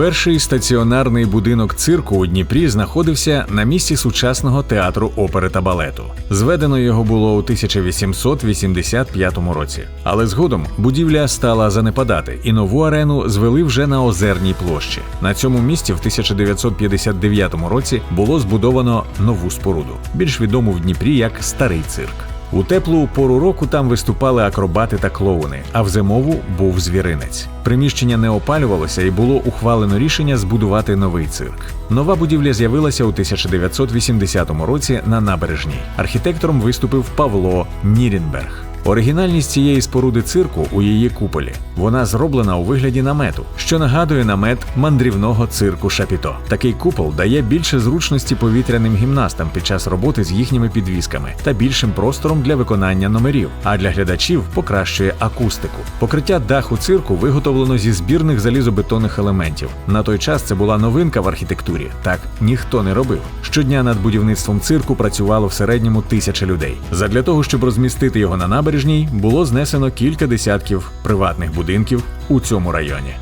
Перший стаціонарний будинок цирку у Дніпрі знаходився на місці сучасного театру опери та балету. Зведено його було у 1885 році. Але згодом будівля стала занепадати, і нову арену звели вже на озерній площі. На цьому місці в 1959 році було збудовано нову споруду, більш відому в Дніпрі як Старий цирк. У теплу пору року там виступали акробати та клоуни, а в зимову був звіринець. Приміщення не опалювалося і було ухвалено рішення збудувати новий цирк. Нова будівля з'явилася у 1980 році на набережній. Архітектором виступив Павло Нірінберг. Оригінальність цієї споруди цирку у її куполі. Вона зроблена у вигляді намету, що нагадує намет мандрівного цирку Шапіто. Такий купол дає більше зручності повітряним гімнастам під час роботи з їхніми підвісками та більшим простором для виконання номерів, а для глядачів покращує акустику. Покриття даху цирку виготовлено зі збірних залізобетонних елементів. На той час це була новинка в архітектурі. Так ніхто не робив. Щодня над будівництвом цирку працювало в середньому тисяча людей. Задля того, щоб розмістити його на набережній, було знесено кілька десятків приватних будинків у цьому районі.